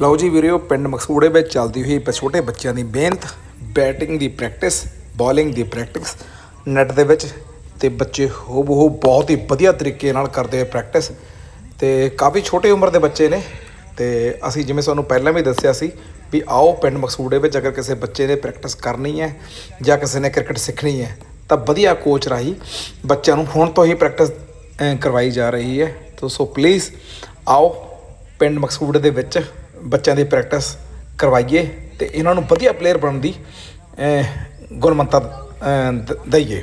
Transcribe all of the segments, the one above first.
ਲਓ ਜੀ ਵੀਰਿਓ ਪਿੰਡ ਮਕਸੂੜੇ ਵਿੱਚ ਚੱਲਦੀ ਹੋਈ ਛੋਟੇ ਬੱਚਿਆਂ ਦੀ ਮਿਹਨਤ ਬੈਟਿੰਗ ਦੀ ਪ੍ਰੈਕਟਿਸ ਬੋਲਿੰਗ ਦੀ ਪ੍ਰੈਕਟਿਸ ਨੈਟ ਦੇ ਵਿੱਚ ਤੇ ਬੱਚੇ ਹੋ ਬਹੁ ਬਹੁਤ ਹੀ ਵਧੀਆ ਤਰੀਕੇ ਨਾਲ ਕਰਦੇ ਆ ਪ੍ਰੈਕਟਿਸ ਤੇ ਕਾਫੀ ਛੋਟੀ ਉਮਰ ਦੇ ਬੱਚੇ ਨੇ ਤੇ ਅਸੀਂ ਜਿਵੇਂ ਤੁਹਾਨੂੰ ਪਹਿਲਾਂ ਵੀ ਦੱਸਿਆ ਸੀ ਵੀ ਆਓ ਪਿੰਡ ਮਕਸੂੜੇ ਵਿੱਚ ਅਗਰ ਕਿਸੇ ਬੱਚੇ ਨੇ ਪ੍ਰੈਕਟਿਸ ਕਰਨੀ ਹੈ ਜਾਂ ਕਿਸੇ ਨੇ ਕ੍ਰਿਕਟ ਸਿੱਖਣੀ ਹੈ, ਤਾਂ ਵਧੀਆ ਕੋਚ ਰਾਹੀਂ ਬੱਚਿਆਂ ਨੂੰ ਹੁਣ ਤੋਂ ਹੀ ਪ੍ਰੈਕਟਿਸ ਕਰਵਾਈ ਜਾ ਰਹੀ ਹੈ। ਤੋ ਸੋ ਪਲੀਜ਼ ਆਓ ਪਿੰਡ ਮਕਸੂੜੇ ਦੇ ਵਿੱਚ ਬੱਚਿਆਂ ਦੀ ਪ੍ਰੈਕਟਿਸ ਕਰਵਾਈਏ ਤੇ ਇਹਨਾਂ ਨੂੰ ਵਧੀਆ ਪਲੇਅਰ ਬਣਨ ਦੀ ਗੁਣਵੰਤਾ ਦਈਏ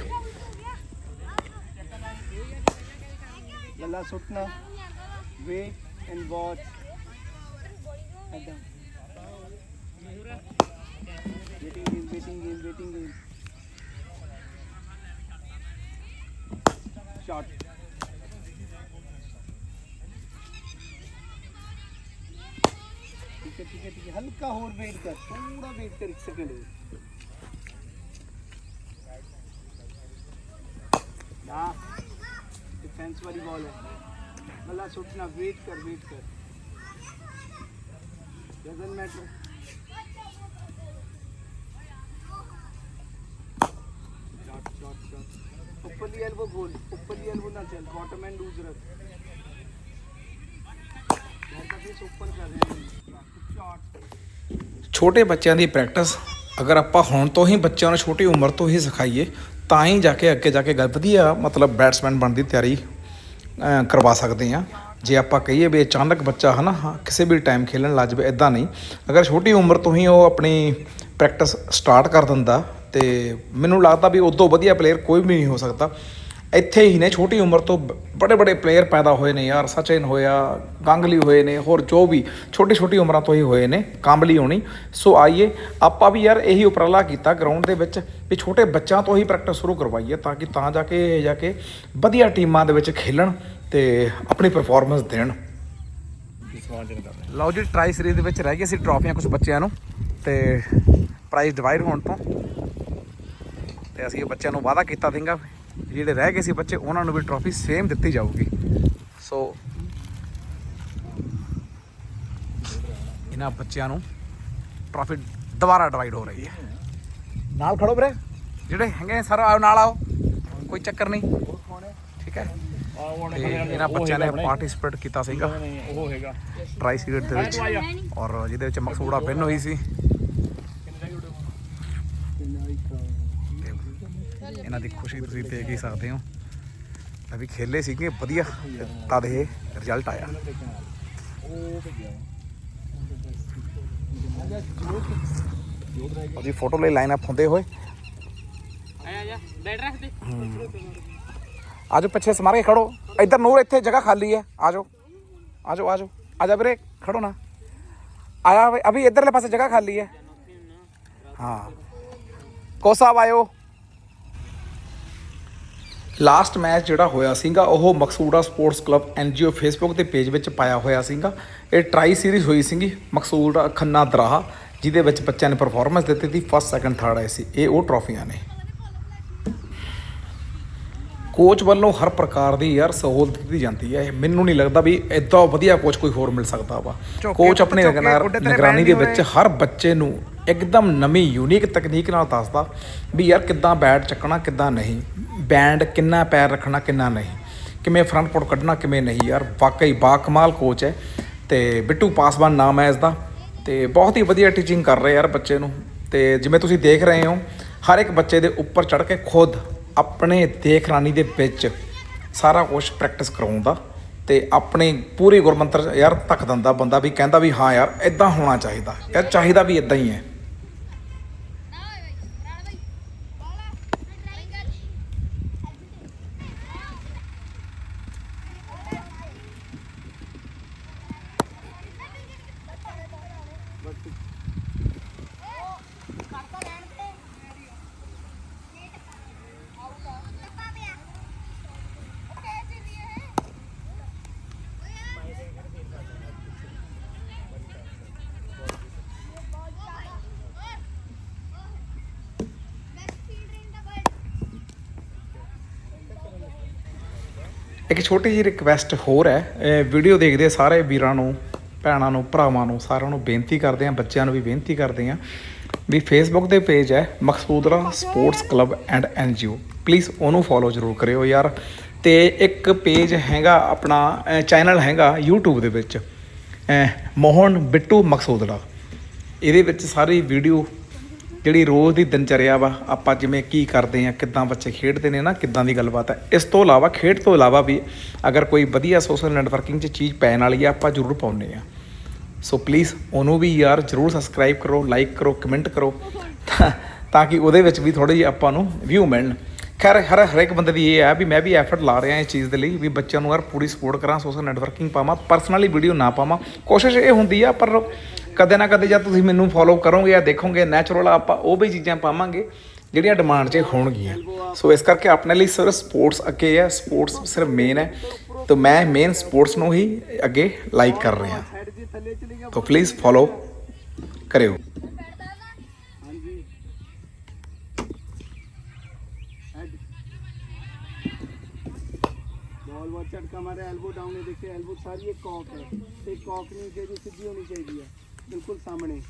ਲੱਲਾ ਸੁਟਨਾ ਵੇਟ ਐਂਡ ਵਾਚ ਐਦਾਂ waiting game waiting game waiting game shot ठीक है ठीक है ठीक है हल्का और वेट कर थोड़ा वेट कर एक सेकंड डिफेंस वाली बॉल है। मतलब सोचना वेट कर वेट कर। Doesn't matter shot shot shot ऊपर एल्बो गोल ऊपर एल्बो ना चल बॉटम एंड लूज रख। ਛੋਟੇ ਬੱਚਿਆਂ ਦੀ ਪ੍ਰੈਕਟਿਸ ਅਗਰ ਆਪਾਂ ਹੁਣ ਤੋਂ ਹੀ ਬੱਚਿਆਂ ਨੂੰ ਛੋਟੀ ਉਮਰ ਤੋਂ ਹੀ ਸਿਖਾਈਏ ਤਾਂ ਹੀ ਜਾ ਕੇ ਅੱਗੇ ਜਾ ਕੇ ਗੱਲ ਵਧੀਆ ਮਤਲਬ ਬੈਟਸਮੈਨ ਬਣਨ ਦੀ ਤਿਆਰੀ ਕਰਵਾ ਸਕਦੇ ਆ ਜੇ ਆਪਾਂ ਕਹੀਏ ਵੀ ਅਚਾਨਕ ਬੱਚਾ ਹਨਾ ਹਾਂ, ਕਿਸੇ ਵੀ ਟਾਈਮ ਖੇਲਣ ਲੱਜ ਪਏ ਇਦਾਂ ਨਹੀਂ। ਅਗਰ ਛੋਟੀ ਉਮਰ ਤੋਂ ਹੀ ਉਹ ਆਪਣੀ ਪ੍ਰੈਕਟਿਸ ਸਟਾਰਟ ਕਰ ਦਿੰਦਾ ਤੇ ਮੈਨੂੰ ਲੱਗਦਾ ਵੀ ਉਦੋਂ ਵਧੀਆ ਪਲੇਅਰ ਕੋਈ ਵੀ ਨਹੀਂ ਹੋ ਸਕਦਾ। ਇੱਥੇ ਹੀ ਨੇ, ਛੋਟੀ ਉਮਰ ਤੋਂ ਬੜੇ ਬੜੇ ਪਲੇਅਰ ਪੈਦਾ ਹੋਏ ਨੇ ਯਾਰ, ਸਚਿਨ ਹੋਇਆ, ਗਾਂਗਲੀ ਹੋਏ ਨੇ, ਹੋਰ ਜੋ ਵੀ ਛੋਟੀ ਛੋਟੀ ਉਮਰਾਂ ਤੋਂ ਹੀ ਹੋਏ ਨੇ, ਕਾਂਬਲੀ ਹੋਣੀ। ਸੋ ਆਈਏ, ਆਪਾਂ ਵੀ ਯਾਰ ਇਹੀ ਉਪਰਾਲਾ ਕੀਤਾ ਗਰਾਊਂਡ ਦੇ ਵਿੱਚ ਵੀ ਛੋਟੇ ਬੱਚਿਆਂ ਤੋਂ ਹੀ ਪ੍ਰੈਕਟਿਸ ਸ਼ੁਰੂ ਕਰਵਾਈਏ ਤਾਂ ਕਿ ਤਾਂ ਜਾ ਕੇ ਇਹ ਜਾ ਕੇ ਵਧੀਆ ਟੀਮਾਂ ਦੇ ਵਿੱਚ ਖੇਲਣ ਤੇ ਆਪਣੀ ਪਰਫਾਰਮੈਂਸ ਦੇਣ। ਲਓ ਜੀ ਟਰਾਈ ਸੀਰੀਜ਼ ਦੇ ਵਿੱਚ ਰਹਿ ਗਈ ਸੀ ਟਰਾਫੀਆਂ ਕੁਝ ਬੱਚਿਆਂ ਨੂੰ ਤੇ ਪ੍ਰਾਈਜ਼ ਡਿਵਾਈਡ ਹੋਣ ਤੋਂ। ਤੇ ਅਸੀਂ ਬੱਚਿਆਂ ਨੂੰ ਵਾਅਦਾ ਕੀਤਾ ਸੀਗਾ ਜਿਹੜੇ ਰਹਿ ਗਏ ਸੀ ਬੱਚੇ ਉਹਨਾਂ ਨੂੰ ਵੀ ਟਰੋਫੀ ਸੇਮ ਦਿੱਤੀ ਜਾਊਗੀ। ਸੋ ਇਹਨਾਂ ਬੱਚਿਆਂ ਨੂੰ ਟਰੋਫੀ ਦੁਬਾਰਾ ਡਿਵਾਈਡ ਹੋ ਰਹੀ ਹੈ। ਨਾਲ ਖੜੋ ਵੀਰੇ। ਜਿਹੜੇ ਹੈਗੇ ਸਰ ਆਓ ਨਾਲ ਆਓ। ਕੋਈ ਚੱਕਰ ਨਹੀਂ। ਠੀਕ ਹੈ। ਇਹਨਾਂ ਬੱਚਿਆਂ ਨੇ ਪਾਰਟਿਸਿਪੇਟ ਕੀਤਾ ਸੀਗਾ। ਉਹ ਹੈਗਾ। ਟਰਾਈ ਸੀਰੀਜ਼ ਦੇ ਵਿੱਚ। ਔਰ ਜਿਹਦੇ ਵਿੱਚ ਮਕਸੂੜਾ ਵਿਨ ਹੋਈ ਸੀ ਤੇ ਇਹਨਾਂ ਦੀ ਖੁਸ਼ੀ ਤੁਸੀਂ ਦੇਖ ਹੀ ਸਕਦੇ ਹੋ। ਇਹ ਵੀ ਖੇਲੇ ਸੀਗੇ ਵਧੀਆ। ਤੇ ਤਦ ਇਹ ਰਿਜ਼ਲਟ ਆਇਆ। ਉਹਦੀ ਫੋਟੋ ਲਈ ਲਾਈਨ ਅਪ ਹੁੰਦੇ ਹੋਏ। ਆਇਆ ਆਇਆ। ਬੈਠ ਰੱਖ ਦੇ। ਆਜੋ ਪਿੱਛੇ ਸਮਾਰ ਕੇ ਖੜੋ। ਇੱਧਰ ਨੂਰ ਇੱਥੇ ਜਗ੍ਹਾ ਖਾਲੀ ਹੈ। ਆਜੋ। ਆਜੋ ਆਜੋ। ਆਜਾ ਵੀਰੇ ਖੜੋ ਨਾ। ਆਇਆ ਵੇ, ਅਭੀ ਇੱਧਰਲੇ ਪਾਸੇ ਜਗ੍ਹਾ ਖਾਲੀ ਹੈ। ਹਾਂ। ਕੋ ਸਾਹਿਬ ਆਇਓ। ਲਾਸਟ ਮੈਚ ਜਿਹੜਾ ਹੋਇਆ ਸੀਗਾ, ਉਹ Maqsooda sports club NGO Facebook ਦੇ ਪੇਜ ਵਿੱਚ ਪਾਇਆ ਹੋਇਆ ਸੀਗਾ। ਇਹ ਟਰਾਈ ਸੀਰੀਜ਼ ਹੋਈ ਸੀਗੀ ਮਕਸੂੜਾ ਖੰਨਾ ਦਰਾਹਾ, ਜਿਹਦੇ ਵਿੱਚ ਬੱਚਿਆਂ ਨੇ ਪਰਫਾਰਮੈਂਸ ਦਿੱਤੀ ਸੀ ਫਸਟ ਸੈਕੰਡ ਥਰਡ ਆਏ ਸੀ। ਇਹ ਉਹ ਟਰੋਫੀਆਂ ਨੇ। ਕੋਚ ਵੱਲੋਂ ਹਰ ਪ੍ਰਕਾਰ ਦੀ ਯਾਰ ਸਹੂਲਤ ਦਿੱਤੀ ਜਾਂਦੀ ਹੈ। ਇਹ ਮੈਨੂੰ ਨਹੀਂ ਲੱਗਦਾ ਵੀ ਇਦਾਂ ਵਧੀਆ ਕੋਚ ਕੋਈ ਹੋਰ ਮਿਲ ਸਕਦਾ ਵਾ। ਕੋਚ ਆਪਣੀ ਨਿਗਰਾ- ਨਿਗਰਾਨੀ ਦੇ ਵਿੱਚ ਹਰ ਬੱਚੇ ਨੂੰ ਇੱਕਦਮ ਨਵੀਂ ਯੂਨੀਕ ਤਕਨੀਕ ਨਾਲ ਦੱਸਦਾ ਵੀ ਯਾਰ ਕਿੱਦਾਂ ਬੈਟ ਚੱਕਣਾ ਕਿੱਦਾਂ ਨਹੀਂ। ਬੈਂਡ ਕਿੰਨਾ ਪੈਰ ਰੱਖਣਾ ਕਿੰਨਾ ਨਹੀਂ। ਕਿਵੇਂ ਫਰੰਟ ਪੁੱਟ ਕੱਢਣਾ ਕਿਵੇਂ ਨਹੀਂ ਯਾਰ। ਵਾਕਈ ਬਾ ਕਮਾਲ ਕੋਚ ਹੈ ਤੇ ਬਿੱਟੂ ਪਾਸਵਾਨ ਨਾਮ ਹੈ ਇਸ ਦਾ ਤੇ ਬਹੁਤ ਹੀ ਵਧੀਆ ਟੀਚਿੰਗ ਕਰ ਰਹੇ ਯਾਰ ਬੱਚੇ ਨੂੰ। ਤੇ ਜਿਵੇਂ ਤੁਸੀਂ ਦੇਖ ਰਹੇ ਹੋ ਹਰ ਇੱਕ ਬੱਚੇ ਦੇ ਉੱਪਰ ਚੜ ਕੇ ਖੁਦ ਆਪਣੇ ਦੇਖਰਾਨੀ ਦੇ ਵਿੱਚ ਸਾਰਾ ਕੁਝ ਪ੍ਰੈਕਟਿਸ ਕਰਾਉਂਦਾ ਤੇ ਆਪਣੀ ਪੂਰੀ ਗੁਰਮੰਤਰ ਯਾਰ ਤੱਕ ਦਿੰਦਾ ਬੰਦਾ ਵੀ ਕਹਿੰਦਾ ਵੀ ਹਾਂ ਯਾਰ ਇਦਾਂ ਹੋਣਾ ਚਾਹੀਦਾ, ਯਾਰ ਚਾਹੀਦਾ ਵੀ ਇਦਾਂ ਹੀ ਹੈ। ਇੱਕ ਛੋਟੀ ਜਿਹੀ ਰਿਕਵੈਸਟ ਹੋਰ ਹੈ ਵੀਡੀਓ ਦੇਖਦੇ ਸਾਰੇ ਵੀਰਾਂ ਨੂੰ, ਭੈਣਾਂ ਨੂੰ, ਭਰਾਵਾਂ ਨੂੰ, ਸਾਰਿਆਂ ਨੂੰ ਬੇਨਤੀ ਕਰਦੇ ਹਾਂ, ਬੱਚਿਆਂ ਨੂੰ ਵੀ ਬੇਨਤੀ ਕਰਦੇ ਹਾਂ ਵੀ ਫੇਸਬੁੱਕ ਦੇ ਪੇਜ ਹੈ Maqsudra sports club and NGO please ਉਹਨੂੰ ਫੋਲੋ ਜ਼ਰੂਰ ਕਰਿਓ ਯਾਰ। ਤੇ ਇੱਕ ਪੇਜ ਹੈਗਾ ਆਪਣਾ ਚੈਨਲ ਹੈਗਾ YouTube ਦੇ ਵਿੱਚ ਮੋਹਨ ਬਿੱਟੂ ਮਕਸੂਦਰਾ। ਇਹਦੇ ਵਿੱਚ ਸਾਰੀ ਵੀਡੀਓ ਜਿਹੜੀ ਰੋਜ਼ ਦੀ ਦਿਨਚਰਿਆ ਵਾ, ਆਪਾਂ ਜਿਵੇਂ ਕੀ ਕਰਦੇ ਆ ਕਿੱਦਾਂ ਬੱਚੇ ਖੇਡਦੇ ਨੇ ਨਾ, ਕਿੱਦਾਂ ਦੀ ਗੱਲਬਾਤ ਹੈ। ਇਸ ਤੋਂ ਇਲਾਵਾ, ਖੇਡ ਤੋਂ ਇਲਾਵਾ ਵੀ ਅਗਰ ਕੋਈ ਵਧੀਆ ਸੋਸ਼ਲ ਨੈਟਵਰਕਿੰਗ 'ਚ ਚੀਜ਼ ਪੈਣ ਵਾਲੀ ਆ, ਆਪਾਂ ਜ਼ਰੂਰ ਪਾਉਂਦੇ ਆ ਸੋ ਪਲੀਜ਼ ਉਹਨੂੰ ਵੀ ਯਾਰ ਜ਼ਰੂਰ ਸਬਸਕ੍ਰਾਈਬ ਕਰੋ ਲਾਈਕ ਕਰੋ ਕਮੈਂਟ ਕਰੋ, ਤਾਂ- ਤਾਂ ਕਿ ਉਹਦੇ ਵਿੱਚ ਵੀ ਥੋੜੀ ਜਿਹੀ ਆਪਾਂ ਨੂੰ ਵਿਊ ਮਿਲਣ। ਖੈਰ, ਹਰ ਹਰ ਇੱਕ ਬੰਦੇ ਦੀ ਇਹ ਹੈ ਵੀ ਮੈਂ ਵੀ ਐਫਰਟ ਲਾ ਰਿਹਾ ਇਸ ਚੀਜ਼ ਦੇ ਲਈ ਵੀ ਬੱਚਿਆਂ ਨੂੰ ਯਾਰ ਪੂਰੀ ਸਪੋਰਟ ਕਰਾਂ ਸੋਸ਼ਲ ਨੈਟਵਰਕਿੰਗ ਪਾਵਾਂ ਪਰਸਨਲੀ ਵੀਡੀਓ ਨਾ ਪਾਵਾਂ। ਕੋਸ਼ਿਸ਼ ਇਹ ਹੁੰਦੀ ਆ, ਪਰ ਕਦੇ ਨਾ ਕਦੇ ਜਦ ਤੁਸੀਂ ਮੈਨੂੰ ਫੋਲੋ ਕਰੋਗੇ ਜਾਂ ਦੇਖੋਗੇ ਨੈਚੁਰਲ ਆਪਾਂ ਉਹ ਵੀ ਚੀਜ਼ਾਂ ਪਾਵਾਂਗੇ ਜਿਹੜੀਆਂ ਡਿਮਾਂਡ 'ਚ ਹੋਣਗੀਆਂ ਸੋ ਇਸ ਕਰਕੇ ਆਪਣੇ ਲਈ ਸਿਰਫ ਸਪੋਰਟਸ ਅੱਗੇ ਹੈ ਸਪੋਰਟਸ ਸਿਰਫ ਮੇਨ ਹੈ ਤਾਂ ਮੈਂ ਮੇਨ ਸਪੋਰਟਸ ਨੂੰ ਹੀ ਅੱਗੇ ਲਾਈਕ ਕਰ ਰਿਹਾ हेड जी थले चली गया तो प्लीज़ फॉलो करियो हाँ जी हेड बॉल बहुत झटका मारे एल्बो डाउन है देखिए एल्बो सारी एक कॉक है एक कॉक नहीं चाहिए सीधी होनी चाहिए ਬਿਲਕੁਲ ਸਾਹਮਣੇ।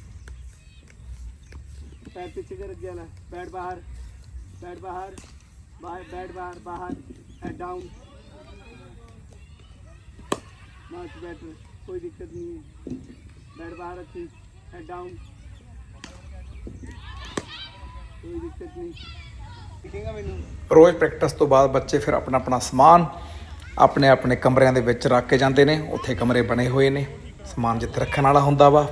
ਪੈਰ ਪਿੱਛੇ ਕਰ ਰੱਖਿਆ ਲੈ ਬੈਟ ਬਾਹਰ ਬੈਟ ਬਾਹਰ ਬਾਹਰ ਬੈਟ ਬਾਹਰ ਬਾਹਰ ਹੈਡ ਡਾਊਨ ਮਾਰਚ ਬੈਟਰ ਕੋਈ ਦਿੱਕਤ ਨਹੀਂ ਹੈ। ਬੈਟ ਬਾਹਰ ਰੱਖੀ ਹੈਡ ਡਾਊਨ ਕੋਈ ਦਿੱਕਤ ਨਹੀਂ। ਰੋਜ਼ ਪ੍ਰੈਕਟਿਸ ਤੋਂ ਬਾਅਦ ਬੱਚੇ ਫਿਰ ਆਪਣਾ ਆਪਣਾ ਸਮਾਨ ਆਪਣੇ ਆਪਣੇ ਕਮਰਿਆਂ ਦੇ ਵਿੱਚ ਰੱਖ ਕੇ ਜਾਂਦੇ ਨੇ। ਉੱਥੇ ਕਮਰੇ ਬਣੇ ਹੋਏ ਨੇ। ਸਮਾਨ ਜਿੱਥੇ ਰੱਖਣ ਵਾਲਾ ਹੁੰਦਾ ਵਾ।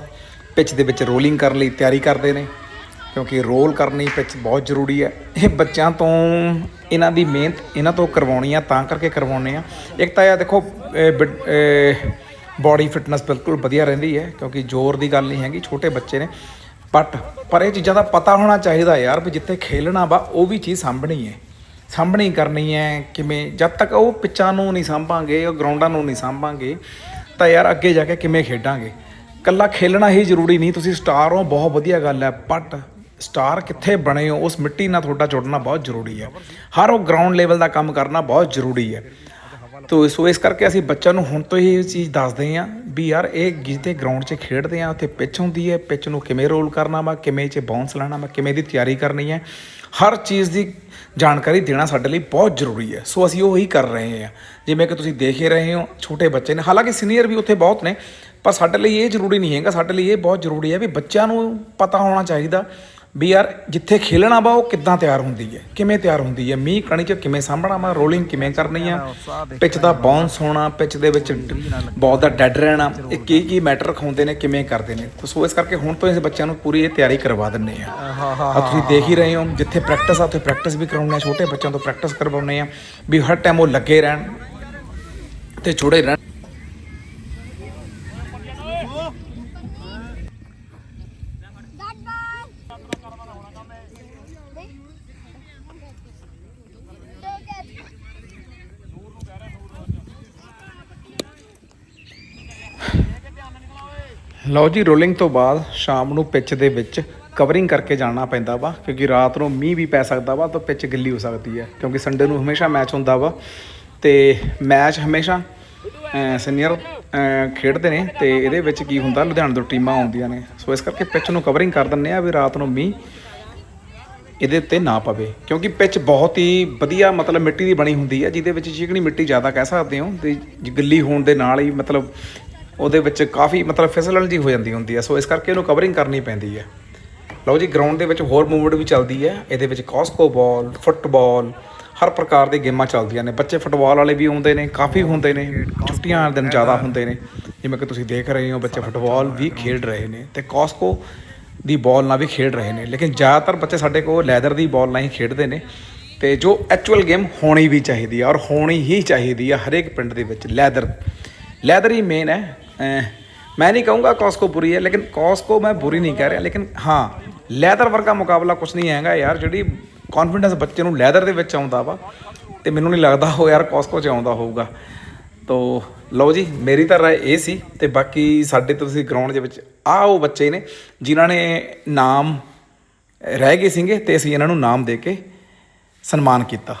ਪਿੱਚ ਦੇ ਵਿੱਚ ਰੋਲਿੰਗ ਕਰਨ ਲਈ ਤਿਆਰੀ ਕਰਦੇ ਨੇ, ਕਿਉਂਕਿ ਰੋਲ ਕਰਨੀ ਪਿੱਚ ਬਹੁਤ ਜ਼ਰੂਰੀ ਹੈ। ਇਹ ਬੱਚਿਆਂ ਤੋਂ ਇਹਨਾਂ ਦੀ ਮਿਹਨਤ ਇਹਨਾਂ ਤੋਂ ਕਰਵਾਉਣੀ ਆ, ਤਾਂ ਕਰਕੇ ਕਰਵਾਉਣੇ ਆ। ਇੱਕ ਤਾਂ ਇਹ ਦੇਖੋ ਬਾਡੀ ਫਿਟਨੈਸ ਬਿਲਕੁਲ ਵਧੀਆ ਰਹਿੰਦੀ ਹੈ, ਕਿਉਂਕਿ ਜ਼ੋਰ ਦੀ ਗੱਲ ਨਹੀਂ ਹੈਗੀ, ਛੋਟੇ ਬੱਚੇ ਨੇ। ਬਟ ਪਰ ਇਹ ਚੀਜ਼ਾਂ ਦਾ ਪਤਾ ਹੋਣਾ ਚਾਹੀਦਾ ਯਾਰ ਵੀ ਜਿੱਥੇ ਖੇਲਣਾ ਵਾ, ਉਹ ਵੀ ਚੀਜ਼ ਸਾਂਭਣੀ ਹੈ। ਸਾਂਭਣੀ ਕਰਨੀ ਹੈ, ਕਿਵੇਂ, ਜਦ ਤੱਕ ਉਹ ਪਿੱਚਾਂ ਨੂੰ ਨਹੀਂ ਸਾਂਭਾਂਗੇ, ਉਹ ਗਰਾਊਂਡਾਂ ਨੂੰ ਨਹੀਂ ਸਾਂਭਾਂਗੇ, ਤਾਂ ਯਾਰ ਅੱਗੇ ਜਾ ਕੇ ਕਿਵੇਂ ਖੇਡਾਂਗੇ। ਕੱਲਾ ਖੇਲਣਾ ਹੀ ਜ਼ਰੂਰੀ ਨਹੀਂ, ਤੁਸੀਂ ਸਟਾਰ ਹੋ, ਬਹੁਤ ਵਧੀਆ ਗੱਲ ਹੈ ਬਟ ਸਟਾਰ ਕਿੱਥੇ ਬਣੇ ਹੋ, ਉਸ ਮਿੱਟੀ ਨਾਲ ਤੁਹਾਡਾ ਜੁੜਨਾ ਬਹੁਤ ਜ਼ਰੂਰੀ ਹੈ। ਹਰ ਉਹ ਗਰਾਊਂਡ ਲੈਵਲ ਦਾ ਕੰਮ ਕਰਨਾ ਬਹੁਤ ਜ਼ਰੂਰੀ ਹੈ। ਤੋ ਸੋ ਇਸ ਕਰਕੇ ਅਸੀਂ ਬੱਚਿਆਂ ਨੂੰ ਹੁਣ ਤੋਂ ਹੀ ਇਹ ਚੀਜ਼ ਦੱਸਦੇ ਹਾਂ ਵੀ ਯਾਰ, ਇਹ ਜਿੱਤੇ ਗਰਾਊਂਡ 'ਚ ਖੇਡਦੇ ਆ, ਉੱਥੇ ਪਿੱਚ ਹੁੰਦੀ ਹੈ ਪਿੱਚ ਨੂੰ ਕਿਵੇਂ ਰੋਲ ਕਰਨਾ ਵਾ, ਕਿਵੇਂ 'ਚ ਬਾਉਂਸ ਲੈਣਾ ਵਾ, ਕਿਵੇਂ ਦੀ ਤਿਆਰੀ ਕਰਨੀ ਹੈ, ਹਰ ਚੀਜ਼ ਦੀ ਜਾਣਕਾਰੀ ਦੇਣਾ ਸਾਡੇ ਲਈ ਬਹੁਤ ਜ਼ਰੂਰੀ ਹੈ। ਸੋ ਅਸੀਂ ਉਹੀ ਕਰ ਰਹੇ ਹਾਂ। ਜਿਵੇਂ ਕਿ ਤੁਸੀਂ ਦੇਖ ਹੀ ਰਹੇ ਹੋ, ਛੋਟੇ ਬੱਚੇ ਨੇ, ਹਾਲਾਂਕਿ ਸੀਨੀਅਰ ਵੀ ਉੱਥੇ ਬਹੁਤ ਨੇ ਪਰ ਸਾਡੇ ਲਈ ਇਹ ਜ਼ਰੂਰੀ ਨਹੀਂ ਹੈਗਾ ਸਾਡੇ ਲਈ ਇਹ ਬਹੁਤ ਜ਼ਰੂਰੀ ਹੈ ਵੀ ਬੱਚਿਆਂ ਨੂੰ ਪਤਾ ਹੋਣਾ ਚਾਹੀਦਾ ਵੀ ਯਾਰ ਜਿੱਥੇ ਖੇਲਣਾ ਵਾ ਉਹ ਕਿੱਦਾਂ ਤਿਆਰ ਹੁੰਦੀ ਹੈ ਕਿਵੇਂ ਤਿਆਰ ਹੁੰਦੀ ਹੈ ਮੀਂਹ ਕਣੀ ਚ ਕਿਵੇਂ ਸਾਂਭਣਾ ਵਾ ਰੋਲਿੰਗ ਕਿਵੇਂ ਕਰਨੀ ਆ ਪਿੱਚ ਦਾ ਬਾਉਂਸ ਹੋਣਾ ਪਿੱਚ ਦੇ ਵਿੱਚ ਬਾਲ ਦਾ ਡੈਡ ਰਹਿਣਾ ਇਹ ਕੀ ਕੀ ਮੈਟਰ ਰਖਾਉਂਦੇ ਨੇ ਕਿਵੇਂ ਕਰਦੇ ਨੇ। ਸੋ ਇਸ ਕਰਕੇ ਹੁਣ ਤੋਂ ਇਸ ਬੱਚਿਆਂ ਨੂੰ ਪੂਰੀ ਇਹ ਤਿਆਰੀ ਕਰਵਾ ਦਿੰਨੇ ਆ। ਆ ਤੁਸੀਂ ਦੇਖ ਹੀ ਰਹੇ ਹੋ ਜਿੱਥੇ ਪ੍ਰੈਕਟਿਸ ਆ ਉੱਥੇ ਪ੍ਰੈਕਟਿਸ ਵੀ ਕਰਾਉਂਦੇ ਆ ਛੋਟੇ ਬੱਚਿਆਂ ਤੋਂ ਪ੍ਰੈਕਟਿਸ ਕਰਵਾਉਂਦੇ ਆ ਵੀ ਹਰ ਟਾਈਮ ਉਹ ਲੱਗੇ ਰਹਿਣ ਤੇ ਜੁੜੇ ਰਹਿਣ। ਲਓ ਜੀ ਰੋਲਿੰਗ ਤੋਂ ਬਾਅਦ ਸ਼ਾਮ ਨੂੰ ਪਿੱਚ ਦੇ ਵਿੱਚ ਕਵਰਿੰਗ ਕਰਕੇ ਜਾਣਾ ਪੈਂਦਾ ਵਾ, ਕਿਉਂਕਿ ਰਾਤ ਨੂੰ ਮੀਂਹ ਵੀ ਪੈ ਸਕਦਾ ਵਾ ਤਾਂ ਪਿੱਚ ਗਿੱਲੀ ਹੋ ਸਕਦੀ ਹੈ, ਕਿਉਂਕਿ ਸੰਡੇ ਨੂੰ ਹਮੇਸ਼ਾ ਮੈਚ ਹੁੰਦਾ ਵਾ। ਤੇ ਮੈਚ ਹਮੇਸ਼ਾ ਸੀਨੀਅਰ ਖੇਡਦੇ ਨੇ, ਤੇ ਇਹਦੇ ਵਿੱਚ ਕੀ ਹੁੰਦਾ, ਲੁਧਿਆਣੇ ਤੋਂ ਟੀਮਾਂ ਆਉਂਦੀਆਂ ਨੇ। ਸੋ ਇਸ ਕਰਕੇ ਪਿੱਚ ਨੂੰ ਕਵਰਿੰਗ ਕਰ ਦਿੰਨੇ ਆ ਵੀ ਰਾਤ ਨੂੰ ਮੀਂਹ ਇਹਦੇ ਉੱਤੇ ਨਾ ਪਵੇ, ਕਿਉਂਕਿ ਪਿੱਚ ਬਹੁਤ ਹੀ ਵਧੀਆ, ਮਤਲਬ ਮਿੱਟੀ ਦੀ ਬਣੀ ਹੁੰਦੀ ਹੈ, ਜਿਹਦੇ ਵਿੱਚ ਚੀਕਣੀ ਮਿੱਟੀ ਜ਼ਿਆਦਾ ਕਹਿ ਸਕਦੇ ਹੋ, ਤੇ ਗਿੱਲੀ ਹੋਣ ਦੇ ਨਾਲ ਹੀ ਮਤਲਬ ਉਹਦੇ ਵਿੱਚ ਕਾਫੀ ਮਤਲਬ ਫਿਸਲਣ ਜੀ ਹੋ ਜਾਂਦੀ ਹੁੰਦੀ ਹੈ। ਸੋ ਇਸ ਕਰਕੇ ਇਹਨੂੰ ਕਵਰਿੰਗ ਕਰਨੀ ਪੈਂਦੀ ਹੈ। ਲਓ ਜੀ ਗਰਾਊਂਡ ਦੇ ਵਿੱਚ ਹੋਰ ਮੂਵਮੈਂਟ ਵੀ ਚੱਲਦੀ ਹੈ। ਇਹਦੇ ਵਿੱਚ ਕਾਸਕੋ ਬਾਲ ਫੁੱਟਬਾਲ ਹਰ ਪ੍ਰਕਾਰ ਦੀ ਗੇਮਾਂ ਚੱਲਦੀਆਂ ਨੇ। ਬੱਚੇ ਫੁੱਟਬਾਲ ਵਾਲੇ ਵੀ ਆਉਂਦੇ ਨੇ, ਕਾਫੀ ਹੁੰਦੇ ਨੇ। ਛੁੱਟੀਆਂ ਵਾਲੇ ਦਿਨ ਜ਼ਿਆਦਾ ਹੁੰਦੇ ਨੇ। ਜਿਵੇਂ ਕਿ ਤੁਸੀਂ ਦੇਖ ਰਹੇ ਹੋ, ਬੱਚੇ ਫੁੱਟਬਾਲ ਵੀ ਖੇਡ ਰਹੇ ਨੇ ਤੇ ਕਾਸਕੋ ਦੀ ਬਾਲ ਨਾਲ ਵੀ ਖੇਡ ਰਹੇ ਨੇ। ਲੇਕਿਨ ਜ਼ਿਆਦਾਤਰ ਬੱਚੇ ਸਾਡੇ ਕੋਲ ਲੈਦਰ ਦੀ ਬਾਲ ਨਾਲ ਹੀ ਖੇਡਦੇ ਨੇ ਤੇ ਜੋ ਐਕਚੁਅਲ ਗੇਮ ਹੋਣੀ ਵੀ ਚਾਹੀਦੀ ਹੈ ਔਰ ਹੋਣੀ ਹੀ ਚਾਹੀਦੀ ਹੈ ਹਰੇਕ ਪਿੰਡ ਦੇ ਵਿੱਚ ਲੈਦਰ ਲੈਦਰ ਹੀ ਮੇਨ ਹੈ। ਅਹ ਮੈਂ ਨਹੀਂ ਕਹੂੰਗਾ ਕਾਸਕੋ ਬੁਰੀ ਹੈ, ਲੇਕਿਨ ਕਾਸਕੋ ਮੈਂ ਬੁਰੀ ਨਹੀਂ ਕਹਿ ਰਿਹਾ, ਲੇਕਿਨ ਹਾਂ ਲੈਦਰ ਵਰਗਾ ਮੁਕਾਬਲਾ ਕੁਝ ਨਹੀਂ ਹੈਗਾ ਯਾਰ, ਜਿਹੜੀ ਕੌਨਫੀਡੈਂਸ ਬੱਚੇ ਨੂੰ ਲੈਦਰ ਦੇ ਵਿੱਚ ਆਉਂਦਾ ਵਾ, ਤੇ ਮੈਨੂੰ ਨਹੀਂ ਲੱਗਦਾ ਉਹ ਯਾਰ ਕਾਸਕੋ 'ਚ ਆਉਂਦਾ ਹੋਊਗਾ। ਤੋ, ਲਓ ਜੀ, ਮੇਰੀ ਤਾਂ ਰਾਏ ਇਹ ਸੀ, ਤੇ ਬਾਕੀ ਸਾਡੇ ਤੁਸੀਂ ਗਰਾਊਂਡ ਦੇ ਵਿੱਚ ਆਹ ਉਹ ਬੱਚੇ ਨੇ, ਜਿਨ੍ਹਾਂ ਨੇ ਨਾਮ ਰਹਿ ਗਏ ਸੀਗੇ, ਤੇ ਅਸੀਂ ਇਹਨਾਂ ਨੂੰ ਨਾਮ ਦੇ ਕੇ ਸਨਮਾਨ ਕੀਤਾ।